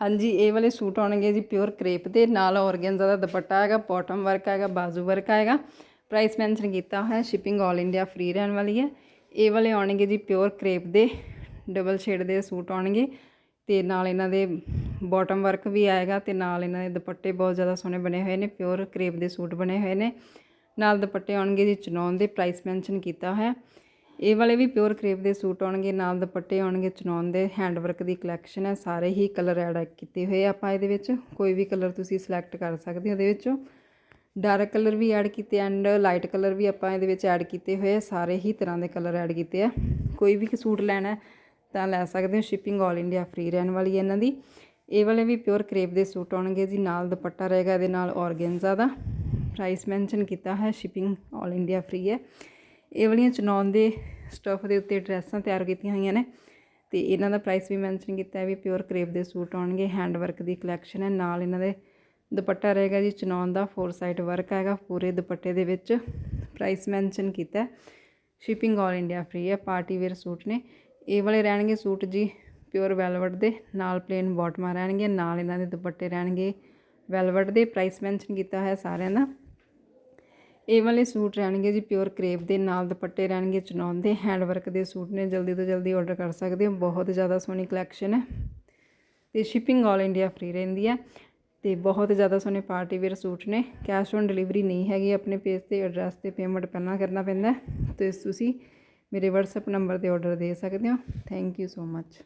ਹਾਂਜੀ, ਇਹ ਵਾਲੇ ਸੂਟ ਆਉਣਗੇ ਜੀ ਪਿਓਰ ਕ੍ਰੇਪ ਦੇ, ਨਾਲ ਔਰਗੈਂਜ਼ਾ ਦਾ ਦੁਪੱਟਾ ਹੈਗਾ ਬਾਟਮ ਵਰਕ ਹੈਗਾ, ਬਾਜ਼ੂ ਵਰਕ ਹੈਗਾ। ਪ੍ਰਾਈਸ ਮੈਂਸ਼ਨ ਕੀਤਾ ਹੋਇਆ ਸ਼ਿਪਿੰਗ 올 ਇੰਡੀਆ ਫ੍ਰੀ ਰਹਿਣ ਵਾਲੀ ਹੈ। ਇਹ ਵਾਲੇ ਆਉਣਗੇ ਜੀ ਪਿਓਰ ਕ੍ਰੇਪ ਦੇ ਡਬਲ ਸ਼ੇਡ ਦੇ ਸੂਟ ਆਉਣਗੇ। ਤੇ ਨਾਲ ਇਹਨਾਂ ਦੇ ਬਾਟਮ ਵਰਕ ਵੀ ਆਏਗਾ ਤੇ ਨਾਲ ਇਹਨਾਂ ਦੇ ਦੁਪੱਟੇ ਬਹੁਤ ਜ਼ਿਆਦਾ ਸੋਹਣੇ ਬਣੇ ਹੋਏ ਨੇ, ਪਿਓਰ ਕ੍ਰੇਪ ਦੇ ਸੂਟ ਬਣੇ ਹੋਏ ਨੇ। ਨਾਲ ਦੁਪੱਟੇ ਆਉਣਗੇ ਜੀ ਚਨੌਨ ਦੇ ਪ੍ਰਾਈਸ ਮੈਂਸ਼ਨ ਕੀਤਾ ਹੋਇਆ। ਇਹ ਵਾਲੇ ਵੀ ਪਿਓਰ ਕ੍ਰੇਪ ਦੇ ਸੂਟ ਆਉਣਗੇ, ਨਾਲ ਦੁਪੱਟੇ ਆਉਣਗੇ ਚਨੌਨ ਦੇ ਹੈਂਡ ਵਰਕ ਦੀ ਕਲੈਕਸ਼ਨ ਹੈ, ਸਾਰੇ ਹੀ ਕਲਰ ਐਡ ਕੀਤੇ ਹੋਏ ਆਪਾਂ ਇਹਦੇ ਵਿੱਚ। ਕੋਈ ਵੀ ਕਲਰ ਤੁਸੀਂ ਸਿਲੈਕਟ ਕਰ ਸਕਦੇ ਹੋ ਇਹਦੇ ਵਿੱਚੋਂ। ਡਾਰਕ ਕਲਰ ਵੀ ਐਡ ਕੀਤੇ ਐਂਡ ਲਾਈਟ ਕਲਰ ਵੀ ਆਪਾਂ ਇਹਦੇ ਵਿੱਚ ਐਡ ਕੀਤੇ ਹੋਏ ਆ, ਸਾਰੇ ਹੀ ਤਰ੍ਹਾਂ ਦੇ ਕਲਰ ਐਡ ਕੀਤੇ ਆ। ਕੋਈ ਵੀ ਸੂਟ ਲੈਣਾ ਤਾਂ ਲੈ ਸਕਦੇ ਹੋ ਸ਼ਿਪਿੰਗ 올 ਇੰਡੀਆ ਫ੍ਰੀ ਰਹਿਣ ਵਾਲੀ ਹੈ ਇਹਨਾਂ ਦੀ। ਇਹ ਵਾਲੇ ਵੀ ਪਿਓਰ ਕ੍ਰੇਪ ਦੇ ਸੂਟ ਆਉਣਗੇ ਜੀ, ਨਾਲ ਦੁਪੱਟਾ ਰਹੇਗਾ, ਇਹਦੇ ਨਾਲ ਔਰਗੈਂਜ਼ਾ ਦਾ ਪ੍ਰਾਈਸ ਮੈਂਸ਼ਨ ਕੀਤਾ ਹੈ ਸ਼ਿਪਿੰਗ 올 ਇੰਡੀਆ ਫ੍ਰੀ ਹੈ। ਇਹ ਵਾਲੀਆਂ ਚਨੌਨ ਦੇ ਸਟਫ ਦੇ ਉੱਤੇ ਡਰੈਸਾਂ ਤਿਆਰ ਕੀਤੀਆਂ ਹੋਈਆਂ ਨੇ ਤੇ ਇਹਨਾਂ ਦਾ ਪ੍ਰਾਈਸ ਵੀ ਮੈਂਸ਼ਨ ਕੀਤਾ ਹੈ ਵੀ ਪਿਓਰ ਕ੍ਰੇਪ ਦੇ ਸੂਟ ਆਉਣਗੇ ਹੈਂਡ ਵਰਕ ਦੀ ਕਲੈਕਸ਼ਨ ਹੈ, ਨਾਲ ਇਹਨਾਂ ਦੇ ਦੁਪੱਟਾ ਰਹੇਗਾ ਜੀ ਚਨੌਨ ਦਾ ਫੋਰ ਸਾਈਡ ਵਰਕ ਹੈਗਾ, ਪੂਰੇ ਦੁਪੱਟੇ ਦੇ ਵਿੱਚ ਪ੍ਰਾਈਸ ਮੈਂਸ਼ਨ ਕੀਤਾ ਸ਼ਿਪਿੰਗ 올 ਇੰਡੀਆ ਫ੍ਰੀ ਹੈ ਪਾਰਟੀ ਵੇਅਰ ਸੂਟ ਨੇ। ਇਹ ਵਾਲੇ ਰਹਿਣਗੇ ਸੂਟ ਜੀ ਪਿਓਰ ਵੈਲਵਟ ਦੇ, ਨਾਲ ਪਲੇਨ ਬਾਟਮਾਂ ਰਹਿਣਗੇ, ਨਾਲ ਇਹਨਾਂ ਦੇ ਦੁਪੱਟੇ ਰਹਿਣਗੇ। ਵੈਲਵਟ ਦੇ ਪ੍ਰਾਈਸ ਮੈਂਸ਼ਨ ਕੀਤਾ ਹੋਇਆ ਸਾਰਿਆਂ ਦਾ। ਇਹ ਵਾਲੇ ਸੂਟ ਰਹਿਣਗੇ ਜੀ ਪਿਓਰ ਕਰੇਪ ਦੇ, ਨਾਲ ਦੁਪੱਟੇ ਰਹਿਣਗੇ ਚਨੌਨ ਦੇ ਹੈਂਡ ਵਰਕ ਦੇ ਸੂਟ ਨੇ, ਜਲਦੀ ਤੋਂ ਜਲਦੀ ਆਰਡਰ ਕਰ ਸਕਦੇ ਹੋ, ਬਹੁਤ ਜ਼ਿਆਦਾ ਸੋਹਣੀ ਕਲੈਕਸ਼ਨ ਹੈ। ਤੇ ਸ਼ਿਪਿੰਗ 올 ਇੰਡੀਆ ਫ੍ਰੀ ਰਹਿੰਦੀ ਹੈ ਤੇ ਬਹੁਤ ਜ਼ਿਆਦਾ ਸੋਹਣੇ ਪਾਰਟੀ ਵੇਅਰ ਸੂਟ ਨੇ। ਕੈਸ਼ ਔਨ ਡਿਲੀਵਰੀ ਨਹੀਂ ਹੈਗੀ, ਆਪਣੇ ਪੇਜ ਤੇ ਐਡਰੈਸ ਤੇ ਪੇਮੈਂਟ ਪਹਿਲਾਂ ਕਰਨਾ ਪੈਂਦਾ ਹੈ। ਤੇ ਤੁਸੀਂ ਮੇਰੇ WhatsApp ਨੰਬਰ ਤੇ ਆਰਡਰ ਦੇ ਸਕਦੇ ਹੋ। Thank you so much